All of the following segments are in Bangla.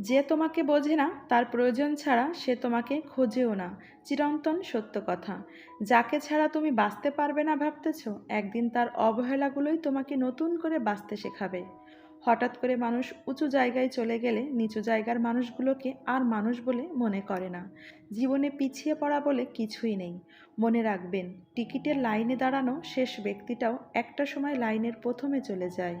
যে তোমাকে বোঝে না, তার প্রয়োজন ছাড়া সে তোমাকে খোঁজেও না। চিরন্তন সত্য কথা। যাকে ছাড়া তুমি বাঁচতে পারবে না ভাবতেছ, একদিন তার অবহেলাগুলোই তোমাকে নতুন করে বাঁচতে শেখাবে। হঠাৎ করে মানুষ উঁচু জায়গায় চলে গেলে নিচু জায়গার মানুষগুলোকে আর মানুষ বলে মনে করে না। জীবনে পিছিয়ে পড়া বলে কিছুই নেই। মনে রাখবেন, টিকিটের লাইনে দাঁড়ানো শেষ ব্যক্তিটাও একটা সময় লাইনের প্রথমে চলে যায়।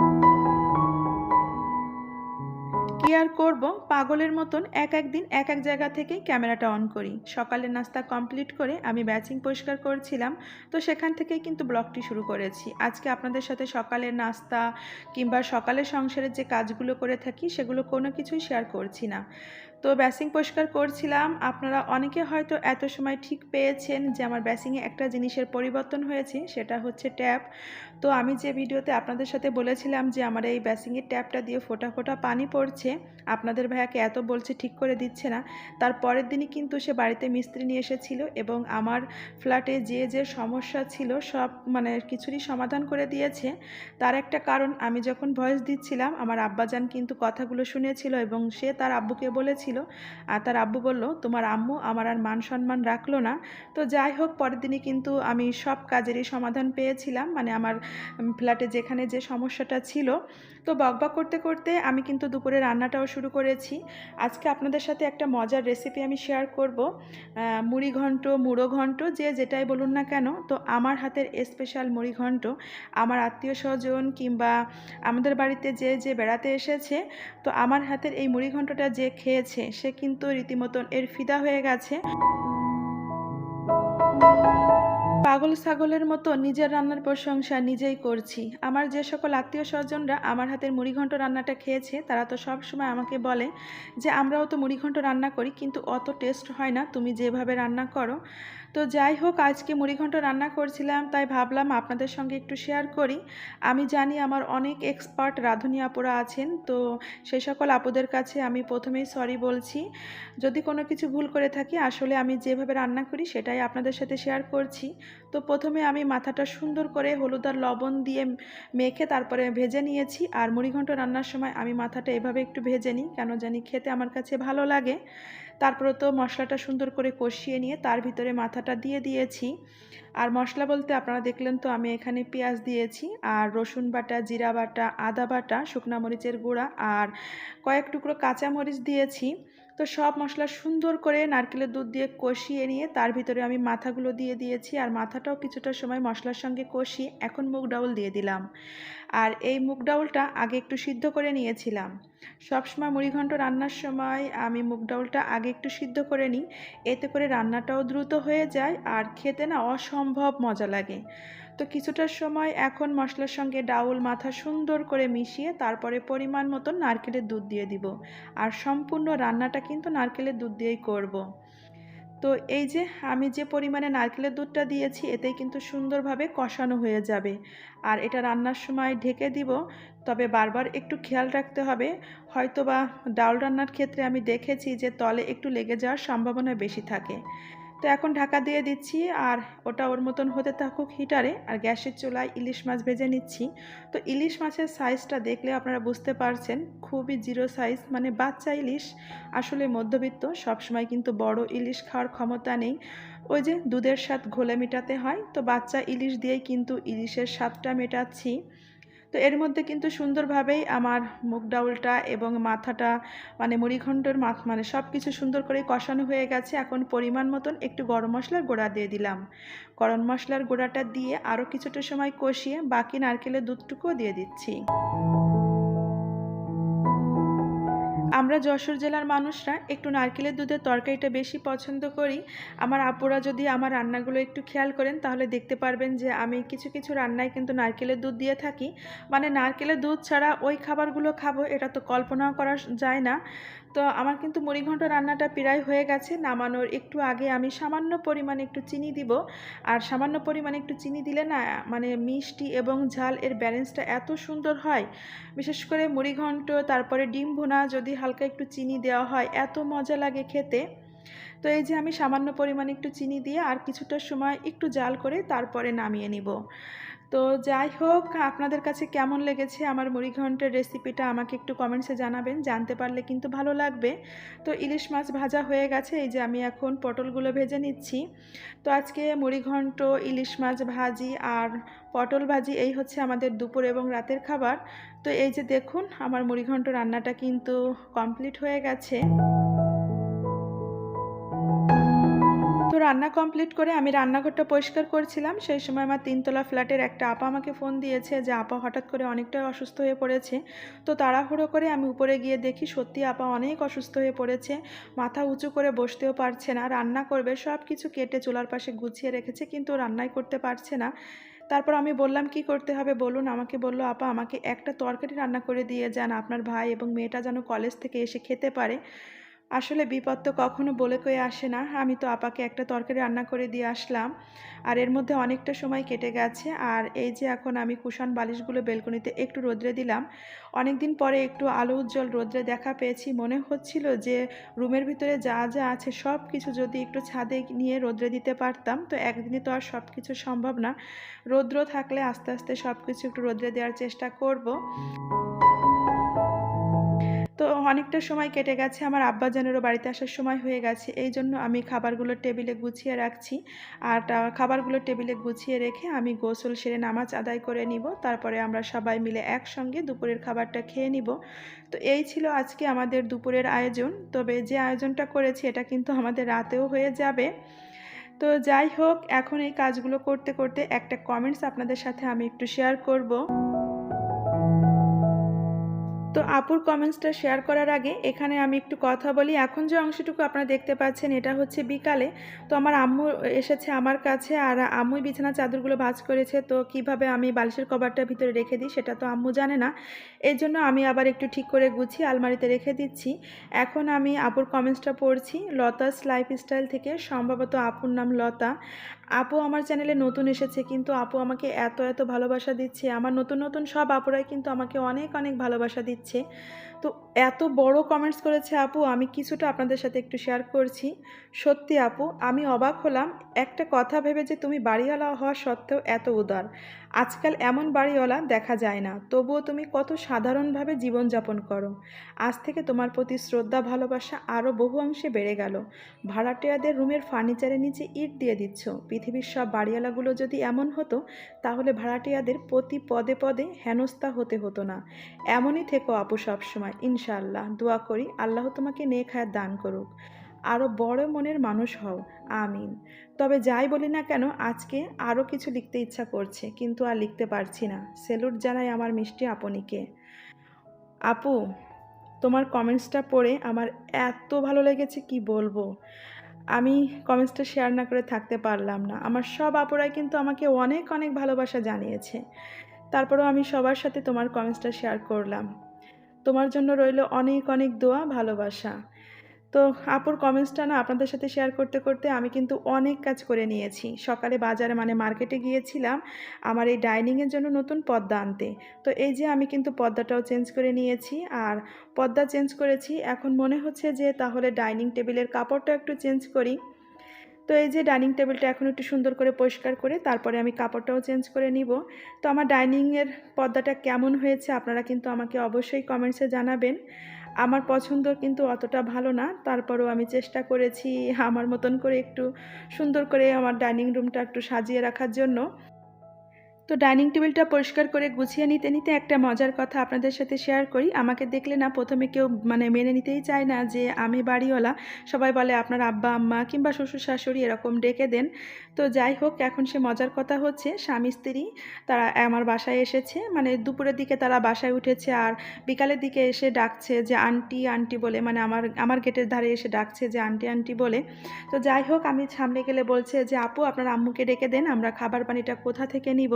কি আর করব? পাগলের মতন এক এক দিন এক এক জায়গা থেকেই ক্যামেরাটা অন করি। সকালের নাস্তা কমপ্লিট করে আমি ব্যাচিং পরিষ্কার করছিলাম, তো সেখান থেকেই কিন্তু ব্লগটি শুরু করেছি। আজকে আপনাদের সাথে সকালের নাস্তা কিংবা সকালের সংসারের যে কাজগুলো করে থাকি, সেগুলো কোনো কিছুই শেয়ার করছি না। তো ব্যাসিং পরিষ্কার করছিলাম। আপনারা অনেকে হয়তো এত সময় ঠিক পেয়েছেন যে আমার ব্যাসিংয়ে একটা জিনিসের পরিবর্তন হয়েছে, সেটা হচ্ছে ট্যাপ। তো আমি যে ভিডিওতে আপনাদের সাথে বলেছিলাম যে আমার এই ব্যাসিংয়ের ট্যাপটা দিয়ে ফোটা ফোটা পানি পড়ছে আপনাদের ভাইয়াকে এত বলছে, ঠিক করে দিচ্ছে না। তার পরের দিনই কিন্তু সে বাড়িতে মিস্ত্রি নিয়ে এসেছিল এবং আমার ফ্ল্যাটে যে যে সমস্যা ছিল, সব মানে কিছুরই সমাধান করে দিয়েছে। তার একটা কারণ, আমি যখন ভয়েস দিচ্ছিলাম, আমার আব্বাজান কিন্তু কথাগুলো শুনেছিল এবং সে তার আব্বুকে বলেছিল। আর তার আব্বু বলল, তোমার আম্মু আমার আর মান সম্মান রাখল না। তো যাই হোক, পরের দিনই কিন্তু আমি সব কাজেরই সমাধান পেয়েছিলাম। মানে আমার ফ্ল্যাটে যেখানে যে সমস্যাটা ছিল, তো বকবক করতে করতে আমি কিন্তু দুপুরে রান্নাটাও শুরু করেছি। আজকে আপনাদের সাথে একটা মজার রেসিপি আমি শেয়ার করব। মুড়ি ঘন্ট, মুড়ো ঘন্ট, যে যেটাই বলুন না কেন। তো আমার হাতের স্পেশাল মুড়ি ঘন্ট। আমার আত্মীয় স্বজন কিংবা আমাদের বাড়িতে যে যে বেড়াতে এসেছে, তো আমার হাতের এই মুড়ি ঘন্টটা যে খেয়েছে, সে কিন্তু রীতিমতন এর ফিদা হয়ে গেছে। পাগল ছাগলের মতো নিজের রান্নার প্রশংসা নিজেই করছি। আমার যে সকল আত্মীয় স্বজনরা আমার হাতের মুড়িঘণ্ট রান্নাটা খেয়েছে, তারা তো সব সময় আমাকে বলে যে, আমরাও তো মুড়িঘণ্ট রান্না করি, কিন্তু অত টেস্ট হয় না। তুমি যেভাবে রান্না করো তো যাই হোক, আজকে মুড়িঘণ্ট রান্না করছিলাম, তাই ভাবলাম আপনাদের সঙ্গে একটু শেয়ার করি। আমি জানি আমার অনেক এক্সপার্ট রাঁধুনি আপুরা আছেন, তো সেই সকল আপুদের কাছে আমি প্রথমেই সরি বলছি। যদি কোনো কিছু ভুল করে থাকি, আসলে আমি যেভাবে রান্না করি, সেটাই আপনাদের সাথে শেয়ার করছি। তো প্রথমে আমি মাথাটা সুন্দর করে হলুদ আর লবণ দিয়ে মেখে তারপরে ভেজে নিয়েছি। আর মুড়িঘণ্ট রান্নার সময় আমি মাথাটা এভাবে একটু ভেজে নিই, কেন জানি খেতে আমার কাছে ভালো লাগে। তারপরে তো মশলাটা সুন্দর করে কষিয়ে নিয়ে তার ভিতরে মাথাটা দিয়ে দিয়েছি। আর মশলা বলতে আপনারা দেখলেন তো আমি এখানে পেঁয়াজ দিয়েছি, আর রসুন বাটা, জিরা বাটা, আদা বাটা, শুকনা মরিচের গুঁড়া, আর কয়েক টুকরো কাঁচা মরিচ দিয়েছি। তো সব মশলা সুন্দর করে নারকেলের দুধ দিয়ে কষিয়ে নিয়ে তার ভিতরে আমি মাথাগুলো দিয়ে দিয়েছি আর মাথাটাও কিছুটা সময় মশলার সঙ্গে কষিয়ে এখন মুগ ডাউল দিয়ে দিলাম। আর এই মুগ ডাউলটা আগে একটু সিদ্ধ করে নিয়েছিলাম। সবসময় মুড়িঘণ্ট রান্নার সময় আমি মুগ ডাউলটা আগে একটু সিদ্ধ করে নিই। এতে করে রান্নাটাও দ্রুত হয়ে যায় আর খেতে না অসম্ভব মজা লাগে। তো কিছুটা সময় এখন মশলার সঙ্গে ডাউল মাথা সুন্দর করে মিশিয়ে তারপরে পরিমাণ মতো নারকেলের দুধ দিয়ে দিব। আর সম্পূর্ণ রান্নাটা কিন্তু নারকেলের দুধ দিয়েই করব। তো এই যে আমি যে পরিমাণে নারকেলের দুধটা দিয়েছি, এতেই কিন্তু সুন্দরভাবে কষানো হয়ে যাবে। আর এটা রান্নার সময় ঢেকে দিব, তবে বারবার একটু খেয়াল রাখতে হবে। হয়তোবা ডাল রান্নার ক্ষেত্রে আমি দেখেছি যে তলে একটু লেগে যাওয়ার সম্ভাবনা বেশি থাকে। তো এখন ঢাকা দিয়ে দিচ্ছি আর ওটা ওর মতন হতে থাকুক হিটারে আর গ্যাসের চুলায় ইলিশ মাছ ভেজে নিচ্ছি। তো ইলিশ মাছের সাইজটা দেখলে আপনারা বুঝতে পারছেন, খুবই জিরো সাইজ মানে বাচ্চা ইলিশ। আসলে মধ্যবিত্ত, সবসময় কিন্তু বড় ইলিশ খাওয়ার ক্ষমতা নেই। ওই যে দুধের স্বাদ ঘোলে মেটাতে হয়। তো বাচ্চা ইলিশ দিয়েই কিন্তু ইলিশের স্বাদটা মেটাচ্ছি। তো এর মধ্যে কিন্তু সুন্দরভাবেই আমার মুগ ডাউলটা এবং মাথাটা মানে মুড়িঘণ্টর মাথ মানে সব কিছু সুন্দর করে কষানো হয়ে গেছে। এখন পরিমাণ মতন একটু গরম মশলার গোড়া দিয়ে দিলাম। গরম মশলার গোড়াটা দিয়ে আরও কিছুটা সময় কষিয়ে বাকি নারকেলের দুধটুকুও দিয়ে দিচ্ছি। আমরা যশোর জেলার মানুষরা একটু নারকেলের দুধের তরকারিটা বেশি পছন্দ করি। আমার আপুরা যদি আমার রান্নাগুলো একটু খেয়াল করেন, তাহলে দেখতে পারবেন যে আমি কিছু কিছু রান্নায় কিন্তু নারকেলের দুধ দিয়ে থাকি। মানে নারকেলের দুধ ছাড়া ওই খাবারগুলো খাব, এটা তো কল্পনাও করা যায় না। তো আমার কিন্তু মুড়িঘণ্ট রান্নাটা প্রায় হয়ে গেছে। নামানোর একটু আগে আমি সামান্য পরিমাণে একটু চিনি দিব। আর সামান্য পরিমাণে একটু চিনি দিলে না মানে মিষ্টি এবং ঝাল এর ব্যালেন্সটা এত সুন্দর হয়। বিশেষ করে মুড়িঘণ্ট তারপরে ডিম ভুনা যদি হালকা একটু চিনি দেওয়া হয়, এত মজা লাগে খেতে। তো এই যে আমি সামান্য পরিমাণে একটু চিনি দিয়ে আর কিছুটা সময় একটু জাল করে তারপরে নামিয়ে নিব। তো যাই হোক, আপনাদের কাছে কেমন লেগেছে আমার মুড়িঘণ্টের রেসিপিটা আমাকে একটু কমেন্টসে জানাবেন, জানতে পারলে কিন্তু ভালো লাগবে। তো ইলিশ মাছ ভাজা হয়ে গেছে, এই যে আমি এখন পটলগুলো ভেজে নিচ্ছি। তো আজকে মুড়িঘণ্ট ইলিশ মাছ ভাজি আর পটল ভাজি, এই হচ্ছে আমাদের দুপুর এবং রাতের খাবার। তো এই যে দেখুন, আমার মুড়িঘণ্ট রান্নাটা কিন্তু কমপ্লিট হয়ে গেছে। রান্না কমপ্লিট করে আমি রান্নাঘরটা পরিষ্কার করছিলাম। সেই সময় আমার তিনতলা ফ্ল্যাটের একটা আপা আমাকে ফোন দিয়েছে যে, আপা, হঠাৎ করে অনেকটাই অসুস্থ হয়ে পড়েছে। তো তাড়াহুড়ো করে আমি উপরে গিয়ে দেখি, সত্যি আপা অনেক অসুস্থ হয়ে পড়েছে। মাথা উঁচু করে বসতেও পারছে না। রান্না করবে সব কিছু কেটে চুলার পাশে গুছিয়ে রেখেছে, কিন্তু রান্নাই করতে পারছে না। তারপর আমি বললাম, কি করতে হবে বলুন? আমাকে বলল, আপা, আমাকে একটা তরকারি রান্না করে দিয়ে যান। আপনার ভাই এবং মেয়েটা যেন কলেজ থেকে এসে খেতে পারে। আসলে বিপদ তো কখনো বলে কয়ে আসে না। আমি তো আপাকে একটা তরকারি রান্না করে দিয়ে আসলাম। আর এর মধ্যে অনেকটা সময় কেটে গেছে। আর এই যে এখন আমি কুষাণ বালিশগুলো বেলকনিতে একটু রোদ্রে দিলাম। অনেক দিন পরে একটু আলো উজ্জ্বল রোদ্রে দেখা পেয়েছি। মনে হচ্ছিল যে রুমের ভিতরে যা যা আছে সব কিছু যদি একটু ছাদে নিয়ে রোদ্রে দিতে পারতাম, তো একদিনে তো আর সব কিছু সম্ভব না। রৌদ্র থাকলে আস্তে আস্তে সব কিছু একটু রোদ্রে দেওয়ার চেষ্টা করব। তো অনেকটা সময় কেটে গেছে, আমার আব্বাজানেরও বাড়িতে আসার সময় হয়ে গেছে। এই জন্য আমি খাবারগুলো টেবিলে গুছিয়ে রাখছি। আর খাবারগুলো টেবিলে গুছিয়ে রেখে আমি গোসল সেরে নামাজ আদায় করে নিব। তারপরে আমরা সবাই মিলে একসঙ্গে দুপুরের খাবারটা খেয়ে নিব। তো এই ছিল আজকে আমাদের দুপুরের আয়োজন। তবে যে আয়োজনটা করেছি, এটা কিন্তু আমাদের রাতেও হয়ে যাবে। তো যাই হোক, এখন এই কাজগুলো করতে করতে একটা কমেন্টস আপনাদের সাথে আমি একটু শেয়ার করব। তো আপুর কমেন্টসটা শেয়ার করার আগে এখানে আমি একটু কথা বলি। এখন যে অংশটুকু আপনারা দেখতে পাচ্ছেন, এটা হচ্ছে বিকালে। তো আমার আম্মু এসেছে আমার কাছে আর আম্মুই বিছানা চাদরগুলো ভাজ করেছে। তো কীভাবে আমি বালিশের কভারটার ভিতরে রেখে দিই সেটা তো আম্মু জানে না। এই জন্য আমি আবার একটু ঠিক করে গুছিয়ে আলমারিতে রেখে দিচ্ছি। এখন আমি আপুর কমেন্টসটা পড়ছি লতাস লাইফস্টাইল থেকে, সম্ভবত আপুর নাম লতা। আপু আমার চ্যানেলে নতুন এসেছে, কিন্তু আপু আমাকে এত এত ভালোবাসা দিচ্ছে। আমার নতুন নতুন সব আপুরাই কিন্তু আমাকে অনেক অনেক ভালোবাসা দিচ্ছে। দিচ্ছে। তো এত বড় কমেন্টস করেছে আপু, আমি কিছুটা আপনাদের সাথে একটু শেয়ার করছি। সত্যি আপু, আমি অবাক হলাম। একটা কথা ভেবে যে তুমি বাড়িওয়ালা হওয়া সত্ত্বেও এত উদার। আজকাল এমন বাড়িওয়ালা দেখা যায় না। তবুও তুমি কত সাধারণভাবে জীবনযাপন করো। আজ থেকে তোমার প্রতি শ্রদ্ধা, ভালোবাসা আরও বহু অংশে বেড়ে গেল। ভাড়াটিয়াদের রুমের ফার্নিচারের নিচে ইট দিয়ে দিচ্ছ। পৃথিবীর সব বাড়িওয়ালাগুলো যদি এমন হতো, তাহলে ভাড়াটিয়াদের প্রতি পদে পদে হেনস্থা হতে হতো না। এমনই থেকো আপু সবসময়। ইনশাআল্লাহ, দোয়া করি, আল্লাহ তোমাকে নেক হায়াত দান করুক। আরও বড় মনের মানুষ হও, আমিন। তবে যাই বলি না কেন, আজকে আরও কিছু লিখতে ইচ্ছা করছে, কিন্তু আর লিখতে পারছি না। সেলুট জানাই আমার মিষ্টি আপনিকে। আপু, তোমার কমেন্টসটা পড়ে আমার এত ভালো লেগেছে, কি বলব? আমি কমেন্টসটা শেয়ার না করে থাকতে পারলাম না। আমার সব আপুরাই কিন্তু আমাকে অনেক অনেক ভালোবাসা জানিয়েছে। তারপরেও আমি সবার সাথে তোমার কমেন্টসটা শেয়ার করলাম। তোমার জন্য রইল অনেক অনেক দোয়া, ভালোবাসা। তো আপুর কমেন্টসটা না আপনাদের সাথে শেয়ার করতে করতে আমি কিন্তু অনেক কাজ করে নিয়েছি। সকালে বাজারে মানে মার্কেটে গিয়েছিলাম আমার এই ডাইনিংয়ের জন্য নতুন পর্দা আনতে। তো এই যে আমি কিন্তু পর্দাটাও চেঞ্জ করে নিয়েছি আর পর্দা চেঞ্জ করেছি। এখন মনে হচ্ছে যে তাহলে ডাইনিং টেবিলের কাপড়টা একটু চেঞ্জ করি। তো এই যে ডাইনিং টেবিলটা এখন একটু সুন্দর করে পরিষ্কার করে তারপরে আমি কাপড়টাও চেঞ্জ করে নিব। তো আমার ডাইনিংয়ের পর্দাটা কেমন হয়েছে আপনারা কিন্তু আমাকে অবশ্যই কমেন্টসে জানাবেন। আমার পছন্দ কিন্তু অতটা ভালো না, তারপরেও আমি চেষ্টা করেছি আমার মতন করে একটু সুন্দর করে আমার ডাইনিং রুমটা একটু সাজিয়ে রাখার জন্য। তো ডাইনিং টেবিলটা পরিষ্কার করে গুছিয়ে নিতে নিতে একটা মজার কথা আপনাদের সাথে শেয়ার করি। আমাকে দেখলে না প্রথমে কেউ মানে মেনে নিতেই চায় না যে আমি বাড়িওয়ালা। সবাই বলে আপনার আব্বা, আম্মা কিংবা শ্বশুর শাশুড়ি এরকম ডেকে দেন। তো যাই হোক, এখন সে মজার কথা হচ্ছে, স্বামী, স্ত্রী তারা আমার বাসায় এসেছে। মানে দুপুরের দিকে তারা বাসায় উঠেছে আর বিকালের দিকে এসে ডাকছে যে, আন্টি আন্টি বলে মানে আমার আমার গেটের ধারে এসে ডাকছে যে, আন্টি আন্টি বলে। তো যাই হোক, আমি সামনে গেলে বলছে যে, আপু, আপনার আম্মুকে ডেকে দেন, আমরা খাবার পানিটা কোথা থেকে নিব?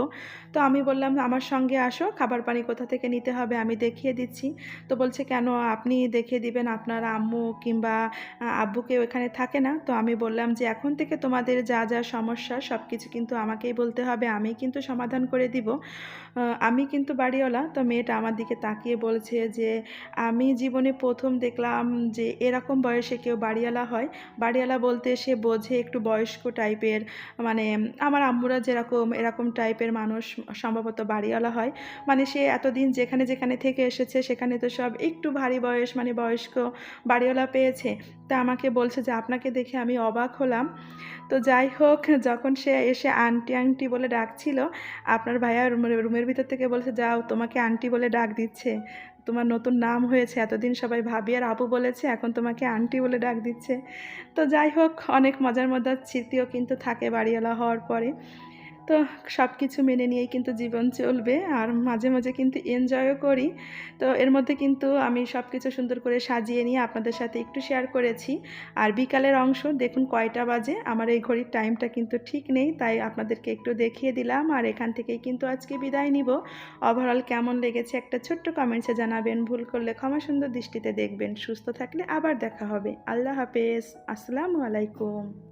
তো আমি বললাম, আমার সঙ্গে আসো, খাবার পানি কোথা থেকে নিতে হবে আমি দেখিয়ে দিচ্ছি। তো বলছে, কেন আপনি দেখিয়ে দিবেন? আপনার আম্মু কিংবা, আ, আব্বু কেউ এখানে থাকে না। তো আমি বললাম যে, এখন থেকে তোমাদের যা যা সমস্যা সব কিছু কিন্তু আমাকেই বলতে হবে আমিই কিন্তু সমাধান করে দিব। আমি কিন্তু বাড়িওয়ালা, তো মেয়েটা আমার দিকে তাকিয়ে বলছে যে, আমি জীবনে প্রথম দেখলাম যে এরকম বয়সে কেউ বাড়িওয়ালা হয়। বাড়িওয়ালা বলতে সে বোঝে একটু বয়স্ক টাইপের মানে আমার আম্মুরা যেরকম, এরকম টাইপের মানুষ। সম্ভবত বাড়িওয়ালা হয়। মানে সে এতদিন যেখানে যেখানে থেকে এসেছে, সেখানে তো সব একটু ভারী বয়স মানে বয়স্ক বাড়িওয়ালা পেয়েছে। তা আমাকে বলছে যে, আপনাকে দেখে আমি অবাক হলাম। তো যাই হোক, যখন সে এসে আন্টি আন্টি বলে ডাকছিল, আপনার ভাইয়া রুমের ভিতর থেকে বলছে, যাও, তোমাকে আন্টি বলে ডাক দিচ্ছে। তোমার নতুন নাম হয়েছে, এতদিন সবাই ভাবি আর আপু বলেছে, এখন তোমাকে আন্টি বলে ডাক দিচ্ছে। তো যাই হোক, অনেক মজার মজার স্মৃতিও কিন্তু থাকে বাড়িওয়ালা হওয়ার পরে। তো সব কিছু মেনে নিয়েই কিন্তু জীবন চলবে। আর মাঝে মাঝে কিন্তু এনজয়ও করি। তো এর মধ্যে কিন্তু আমি সব কিছু সুন্দর করে সাজিয়ে নিয়ে আপনাদের সাথে একটু শেয়ার করেছি। আর বিকালের অংশ, দেখুন কয়টা বাজে। আমার এই ঘড়ির টাইমটা কিন্তু ঠিক নেই, তাই আপনাদেরকে একটু দেখিয়ে দিলাম। আর এখান থেকেই কিন্তু আজকে বিদায় নিব। ওভারঅল কেমন লেগেছে একটা ছোট্ট কমেন্টসে জানাবেন। ভুল করলে ক্ষমা সুন্দর দৃষ্টিতে দেখবেন। সুস্থ থাকলে আবার দেখা হবে। আল্লাহ হাফেজ। আসসালামু আলাইকুম।